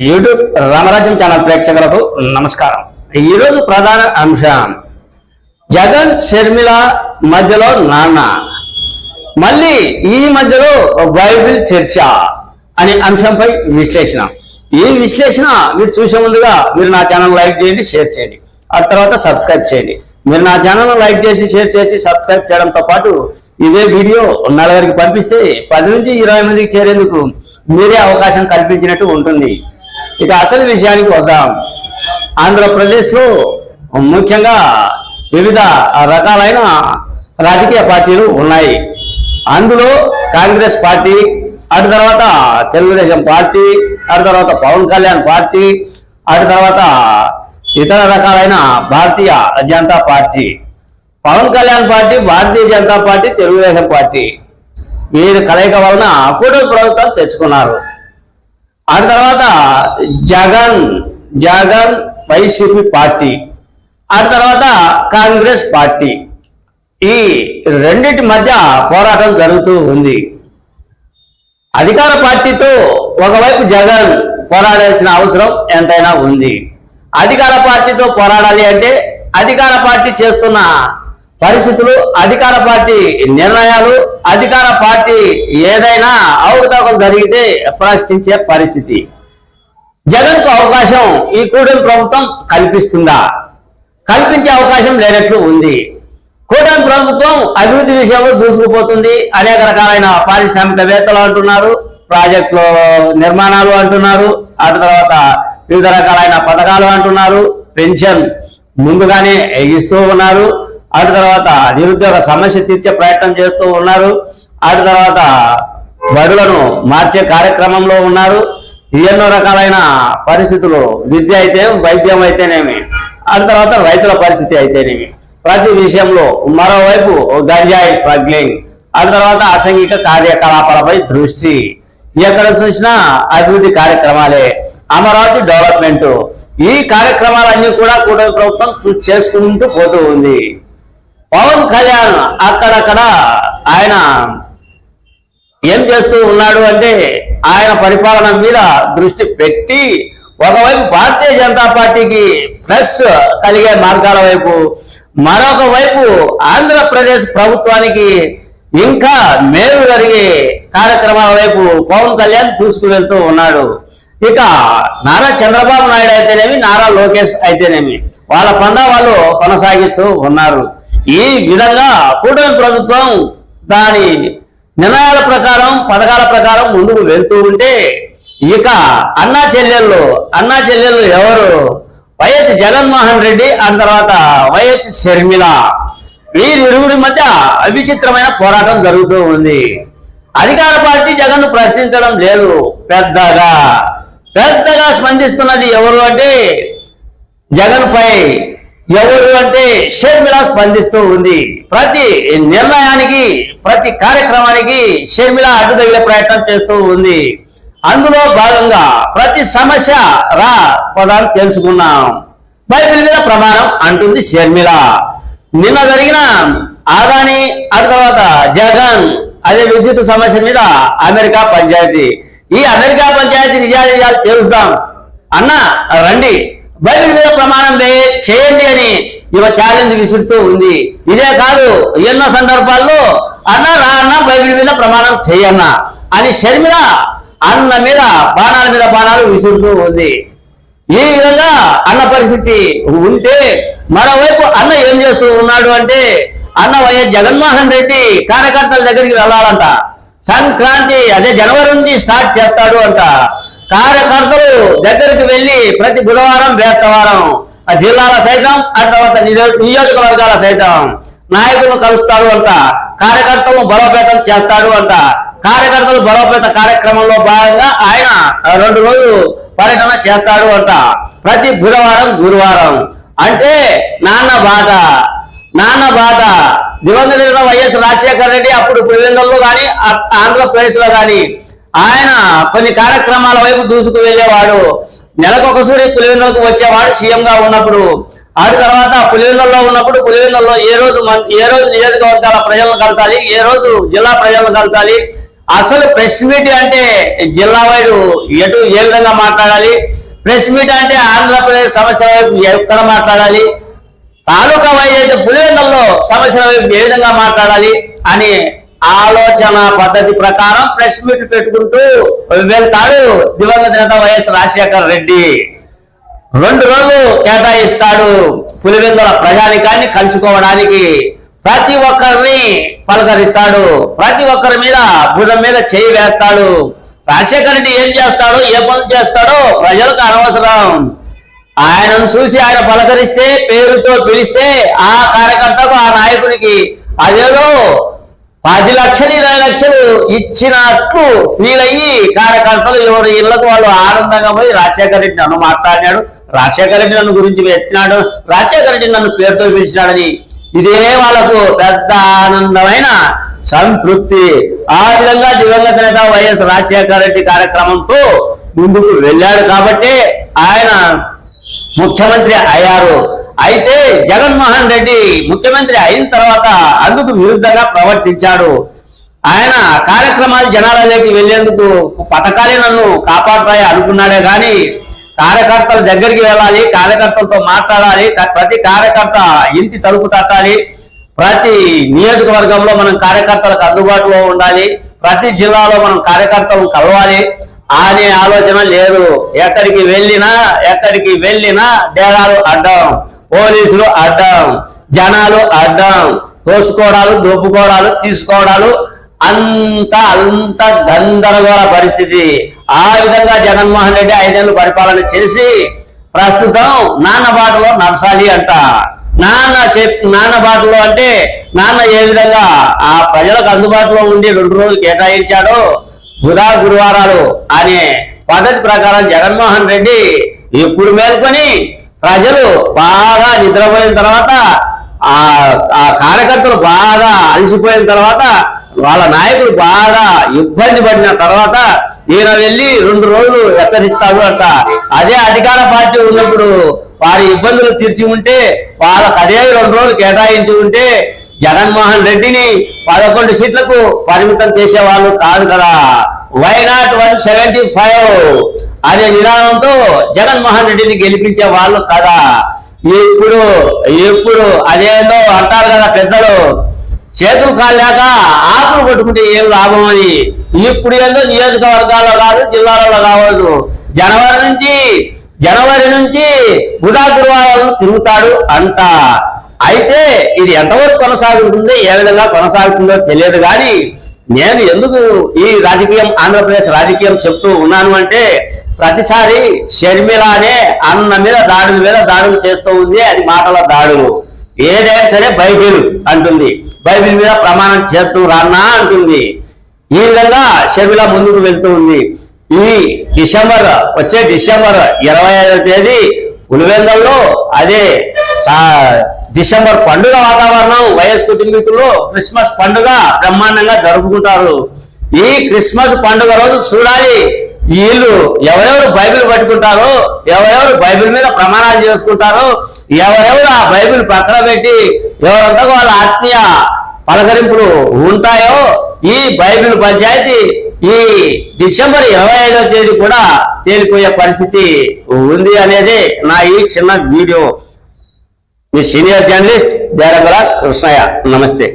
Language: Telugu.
యూట్యూబ్ రామరాజ్యం ఛానల్ ప్రేక్షకులకు నమస్కారం. ఈరోజు ప్రధాన అంశం జగన్ షర్మిల మధ్యలో నాన్న. మళ్ళీ ఈ మధ్యలో బైబిల్ చర్చ అనే అంశంపై విశ్లేషణ. ఈ విశ్లేషణ మీరు చూసే ముందుగా మీరు నా ఛానల్ లైక్ చేయండి షేర్ చేయండి. ఆ తర్వాత సబ్స్క్రైబ్ చేయండి. మీరు నా ఛానల్ లైక్ చేసి షేర్ చేసి సబ్స్క్రైబ్ చేయడంతో పాటు ఇదే వీడియో నలుగురికి పంపిస్తే పది నుంచి ఇరవై మందికి చేరేందుకు మీరే అవకాశం కల్పించినట్టు ఉంటుంది. ఇక అసలు విషయానికి వద్దాం. ఆంధ్రప్రదేశ్లో ముఖ్యంగా వివిధ రకాలైన రాజకీయ పార్టీలు ఉన్నాయి. అందులో కాంగ్రెస్ పార్టీ అటు తర్వాత తెలుగుదేశం పార్టీ అటు తర్వాత పవన్ కళ్యాణ్ పార్టీ అటు తర్వాత ఇతర రకాలైన Bharatiya Janata party. Pawan Kalyan party Bharatiya Janata party Telugu Desam party. వీరి కలయిక వలన కూటమి ప్రభుత్వాలు తెచ్చుకున్నారు. ఆ తర్వాత జగన్ జగన్ వైసీపీ పార్టీ ఆ తర్వాత కాంగ్రెస్ పార్టీ. ఈ రెండింటి మధ్య పోరాటం జరుగుతూ ఉంది. అధికార పార్టీతో ఒకవైపు జగన్ పోరాడాల్సిన అవసరం ఎంతైనా ఉంది. అధికార పార్టీతో పోరాడాలి అంటే అధికార పార్టీ చేస్తున్న పరిస్థితులు అధికార పార్టీ నిర్ణయాలు అధికార పార్టీ ఏదైనా అవకతవకలు జరిగితే ప్రశ్నించే పరిస్థితి. జగన్కు అవకాశం ఈ కూటమి ప్రభుత్వం కల్పిస్తుందా? కల్పించే అవకాశం లేనట్లు ఉంది. కూటమి ప్రభుత్వం అభివృద్ధి విషయంలో దూసుకుపోతుంది. అనేక రకాలైన పారిశ్రామికవేత్తలు అంటున్నారు ప్రాజెక్టులు నిర్మాణాలు అంటున్నారు ఆ తర్వాత వివిధ రకాలైన పథకాలు అంటున్నారు పెన్షన్ ముందుగానే ఇస్తూ ఉన్నారు. అటు తర్వాత నిరుద్యోగ సమస్య తీర్చే ప్రయత్నం చేస్తూ ఉన్నారు. అటు తర్వాత బడులను మార్చే కార్యక్రమంలో ఉన్నారు. ఎన్నో రకాలైన పరిస్థితులు విద్య అయితే వైద్యం అయితేనేమి ఆ తర్వాత రైతుల పరిస్థితి అయితేనేమి. ప్రతి విషయంలో మరోవైపు గంజాయి స్మగ్లింగ్ ఆ తర్వాత అసంఘిక కార్యకలాపాలపై దృష్టి. ఎక్కడ చూసినా అభివృద్ధి కార్యక్రమాలే అమరావతి డెవలప్మెంట్. ఈ కార్యక్రమాలన్నీ కూడా కూటమి ప్రభుత్వం చేసుకుంటూ పోతూ ఉంది. పవన్ కళ్యాణ్ అక్కడక్కడ ఆయన ఏం చేస్తూ ఉన్నాడు అంటే ఆయన పరిపాలన మీద దృష్టి పెట్టి ఒకవైపు భారతీయ జనతా పార్టీకి ప్లస్ కలిగే మార్గాల వైపు మరొక వైపు ఆంధ్రప్రదేశ్ ప్రభుత్వానికి ఇంకా మేలు జరిగే కార్యక్రమాల వైపు పవన్ కళ్యాణ్ దూసుకువెళ్తూ ఉన్నాడు. ఇక నారా చంద్రబాబు నాయుడు అయితేనేమి నారా లోకేష్ అయితేనేమి వాళ్ళ పందా వాళ్ళు కొనసాగిస్తూ ఉన్నారు. ఈ విధంగా కూటమి ప్రభుత్వం దాని నిర్ణయాల ప్రకారం పథకాల ప్రకారం ముందుకు వెళ్తూ ఉంటే ఇక అన్నా చెల్లెళ్ళు అన్నా చెల్లెళ్ళు ఎవరు? వైఎస్ జగన్మోహన్ రెడ్డి ఆ తర్వాత వైఎస్ షర్మిల. వీరిరువురి మధ్య అవిచిత్రమైన పోరాటం జరుగుతూ ఉంది. అధికార పార్టీ జగన్ ప్రశ్నించడం లేదు. పెద్దగా పెద్దగా స్పందిస్తున్నది ఎవరు అంటే జగన్ పై ఎవరు అంటే షర్మిల స్పందిస్తూ ఉంది. ప్రతి నిర్ణయానికి ప్రతి కార్యక్రమానికి షర్మిల అడ్డు తగిలే ప్రయత్నం చేస్తూ ఉంది. అందులో భాగంగా ప్రతి సమస్య రా పదాలు తెలుసుకున్నాం. బైబిల్ మీద ప్రమాణం అంటుంది షర్మిల నిన్న జరిగిన ఆదాని ఆ తర్వాత జగన్ అదే విద్యుత్ సమస్య మీద అమెరికా పంచాయతీ. ఈ అమెరికా పంచాయతీ నిజానిజాలు తెలుస్తాం. అన్న రండి. బైబిల్ మీద ప్రమాణం చేయండి అని ఇవ ఛాలెంజ్ విసురుతూ ఉంది. ఇదే కాదు ఎన్నో సందర్భాల్లో అన్న రా అన్న బైబిల్ మీద ప్రమాణం చేయన్న అని షర్మిల అన్న మీద బాణాల మీద బాణాలు విసురుతూ ఉంది. ఈ విధంగా అన్న పరిస్థితి ఉంటే మరోవైపు అన్న ఏం చేస్తూ ఉన్నాడు అంటే అన్న వైఎస్ జగన్మోహన్ రెడ్డి కార్యకర్తల దగ్గరికి వెళ్ళాలంట. సంక్రాంతి అదే జనవరి నుంచి స్టార్ట్ చేస్తాడు అంట. కార్యకర్తలు దగ్గరికి వెళ్ళి ప్రతి బుధవారం బేస్తవారం ఆ జిల్లాల సైతం ఆ తర్వాత నియోజకవర్గాల సైతం నాయకులను కలుస్తాడు అంట కార్యకర్తలను బలోపేతం చేస్తాడు అంట. కార్యకర్తలు బలోపేత కార్యక్రమంలో భాగంగా ఆయన రెండు రోజులు పర్యటన చేస్తాడు అంట. ప్రతి బుధవారం గురువారం. అంటే నాన్న బాధ నాన్న బాధ. దివంగత వైఎస్ రాజశేఖర రెడ్డి అప్పుడు పులివెందుల్లో కానీ ఆంధ్రప్రదేశ్లో కానీ ఆయన కొన్ని కార్యక్రమాల వైపు దూసుకు వెళ్ళేవాడు. నెలకొకసారి పులివెందులకు వచ్చేవాడు సీఎం గా ఉన్నప్పుడు. ఆ తర్వాత పులివెందుల్లో ఉన్నప్పుడు పులివెందుల్లో ఏ రోజు ఏ రోజు నియోజకవర్గాల ప్రజలను కలచాలి ఏ రోజు జిల్లా ప్రజలను కలచాలి అసలు ప్రెస్ మీట్ అంటే జిల్లా వైడు ఎటు ఏ విధంగా మాట్లాడాలి ప్రెస్ మీట్ అంటే ఆంధ్రప్రదేశ్ సమస్యల వైపు ఎక్కడ మాట్లాడాలి తాలూకా వైద్య అయితే పులివెందుల్లో సమస్యల వైపు ఏ విధంగా మాట్లాడాలి అని ఆలోచన పద్ధతి ప్రకారం ప్రెస్ మీట్ పెట్టుకుంటూ వెళ్తాడు దివంగత నేత వైఎస్ రాజశేఖర్ రెడ్డి. రెండు రోజులు కేటాయిస్తాడు పులివెందుల ప్రజానికాన్ని కలుసుకోవడానికి. ప్రతి ఒక్కరిని పలకరిస్తాడు. ప్రతి ఒక్కరి మీద భుజం మీద చేయి వేస్తాడు. రాజశేఖర రెడ్డి ఏం చేస్తాడో ఏ పనులు చేస్తాడో ప్రజలకు అనవసరం. ఆయనను చూసి ఆయన పలకరిస్తే పేరుతో పిలిస్తే ఆ కార్యకర్తకు ఆ నాయకునికి అదేదో పది లక్షలు ఇరవై లక్షలు ఇచ్చినట్టు ఫీల్ అయ్యి కార్యకర్తలు ఎవరు ఇళ్ళకు వాళ్ళు ఆనందంగా పోయి రాజశేఖర రెడ్డి నన్ను మాట్లాడినాడు. రాజశేఖర రెడ్డి నన్ను గురించి పెట్టినాడు. రాజశేఖర రెడ్డి నన్ను పేరుతో పిలిచినాడని. ఇదే వాళ్ళకు పెద్ద ఆనందమైన సంతృప్తి. ఆ విధంగా దివంగత నేత వైఎస్ రాజశేఖర రెడ్డి కార్యక్రమంతో ముందుకు వెళ్ళాడు కాబట్టి ఆయన ముఖ్యమంత్రి అయ్యారు. అయితే జగన్మోహన్ రెడ్డి ముఖ్యమంత్రి అయిన తర్వాత అందుకు విరుద్ధంగా ప్రవర్తించాడు. ఆయన కార్యక్రమాలు జనాలలోకి వెళ్ళేందుకు పథకాలే నన్ను కాపాడుతాయి అనుకున్నాడే గాని కార్యకర్తల దగ్గరికి వెళ్ళాలి కార్యకర్తలతో మాట్లాడాలి ప్రతి కార్యకర్త ఇంటి తలుపు తట్టాలి ప్రతి నియోజకవర్గంలో మనం కార్యకర్తలకు అందుబాటులో ఉండాలి ప్రతి జిల్లాలో మనం కార్యకర్తలను కలవాలి అనే ఆలోచన లేదు. ఎక్కడికి వెళ్ళినా ఎక్కడికి వెళ్ళినా డేరాలు అడ్డం. పోలీసులు అడ్డం జనాలు అడ్డం తోసుకోవడాలు దోపుకోవడాలు తీసుకోవడాలు అంత అంత గందరగోళ పరిస్థితి. ఆ విధంగా జగన్మోహన్ రెడ్డి ఐదేళ్ళు పరిపాలన చేసి ప్రస్తుతం నాన్న బాటలో నడసాలి అంట. నాన్న చెప్ నాన్న బాటలో అంటే నాన్న ఏ విధంగా ఆ ప్రజలకు అందుబాటులో ఉండి రెండు రోజులు కేటాయించాడో? బుధా గురువారాలు అనే పద్ధతి ప్రకారం జగన్మోహన్ రెడ్డి ఇప్పుడు మేల్కొని ప్రజలు బాగా నిద్రపోయిన తర్వాత ఆ ఆ కార్యకర్తలు బాగా అలసిపోయిన తర్వాత వాళ్ళ నాయకులు బాగా ఇబ్బంది పడిన తర్వాత ఈయన వెళ్ళి రెండు రోజులు హెచ్చరిస్తాడు అంట. అదే అధికార పార్టీ ఉన్నప్పుడు వారి ఇబ్బందులు తీర్చి ఉంటే వాళ్ళకి అదే రెండు రోజులు కేటాయించి ఉంటే జగన్మోహన్ రెడ్డిని పదకొండు సీట్లకు పరిమితం చేసేవాళ్ళు కాదు కదా. Why not one seventy five అనే విధానంతో జగన్మోహన్ రెడ్డిని గెలిపించే వాళ్ళు కదా. ఇప్పుడు ఇప్పుడు అదేందో అంటారు కదా పెద్దలు చేతులు కాలేక ఆకులు కొట్టుకుంటే ఏం లాభం అని. ఇప్పుడు ఏదో నియోజకవర్గాల్లో కాదు జిల్లాలలో కావద్దు జనవరి నుంచి జనవరి నుంచి బుధా తిరుగుతాడు అంట. అయితే ఇది ఎంతవరకు కొనసాగుతుంది ఏ విధంగా కొనసాగుతుందో తెలియదు కానీ నేను ఎందుకు ఈ రాజకీయం ఆంధ్రప్రదేశ్ రాజకీయం చెప్తూ ఉన్నాను అంటే ప్రతిసారి షర్మిలానే అన్న మీద దాడుల మీద దాడులు చేస్తూ ఉంది. అది మాటల దాడులు. ఏదైనా సరే బైబిల్ అంటుంది. బైబిల్ మీద ప్రమాణం చేస్తూ రాన్నా అంటుంది. ఈ విధంగా షర్మిల ముందుకు వెళ్తూ ఉంది. ఈ డిసెంబర్ వచ్చే డిసెంబర్ ఇరవై ఐదవ తేదీ పులివెందల్లో అదే డిసెంబర్ పండుగ వాతావరణం వైఎస్ కుటుంబీకులు క్రిస్మస్ పండుగ బ్రహ్మాండంగా జరుపుకుంటారు. ఈ క్రిస్మస్ పండుగ రోజు చూడాలి. వీళ్ళు ఎవరెవరు బైబిల్ పట్టుకుంటారో ఎవరెవరు బైబిల్ మీద ప్రమాణాలు చేసుకుంటారో ఎవరెవరు ఆ బైబిల్ పక్కన పెట్టి ఎవరంతా వాళ్ళ ఆత్మీయ పలకరింపులు ఉంటాయో ఈ బైబిల్ పంచాయతీ ఈ డిసెంబర్ ఇరవై ఐదవ తేదీ కూడా తేలిపోయే పరిస్థితి ఉంది అనేది నా ఈ చిన్న వీడియో. మీ సీనియర్ జర్నలిస్ట్ దేరంగల కృష్ణయ్య. నమస్తే.